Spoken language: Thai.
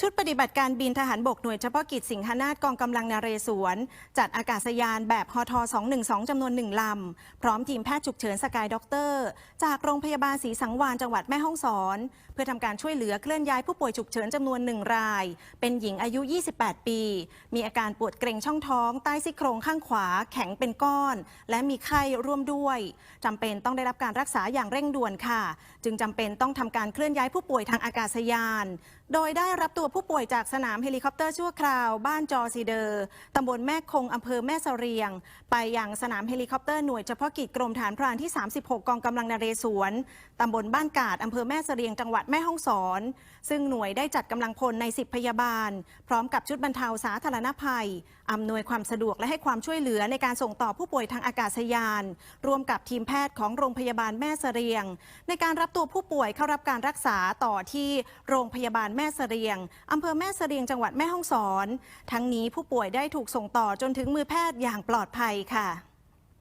ชุดปฏิบัติการบินทหารบกหน่วยเฉพาะกิจสิงหนาฏกองกำลังนาเรศวร จัดอากาศยานแบบฮทอ212 จำนวนหนึ่งลำ พร้อมทีมแพทย์ฉุกเฉินสกายด็อกเตอร์ จากโรงพยาบาลศรีสังวานจังหวัดแม่ฮ่องสอน เพื่อทำการช่วยเหลือเคลื่อนย้ายผู้ป่วยฉุกเฉินจำนวนหนึ่งราย เป็นหญิงอายุ 28 ปี มีอาการปวดเกร็งช่องท้องใต้ซี่โครงข้างขวา แข็งเป็นก้อน และมีไข้ร่วมด้วยจำเป็นต้องได้รับการรักษาอย่างเร่งด่วนค่ะ จึงจำเป็นต้องทำการเคลื่อนย้ายผู้ป่วยทางอากาศยาน โดยได้รับตัวตัวผู้ป่วยจากสนามเฮลิคอปเตอร์ชั่วคราว บ้านจอซีเดอร์ตำบลแม่คงอำเภอแม่เสรียง ไปยังสนามเฮลิคอปเตอร์หน่วยเฉพาะกิจกรมฐานพรานที่ 36 กองกำลังนเรศวรตำบลบ้านกาดอำเภอแม่เสรียงจังหวัดแม่ฮ่องสอน ซึ่งหน่วยได้จัดกำลังพลใน 10 พยาบาล พร้อมกับชุดบรรเทาสาธารณภัยอำนวยความสะดวกและให้ความช่วยเหลือในการส่งต่อผู้ป่วยทางอากาศยาน ร่วมกับทีมแพทย์ของโรงพยาบาลแม่เสรียง ในการรับตัวผู้ป่วยเข้ารับการรักษาต่อที่โรงพยาบาลแม่เสรียงอำเภอแม่เสรียงจังหวัดแม่ฮ่องสอน ทั้งนี้ผู้ป่วยได้ถูกส่งต่อจนถึงมือแพทย์อย่างปลอดภัยค่ะ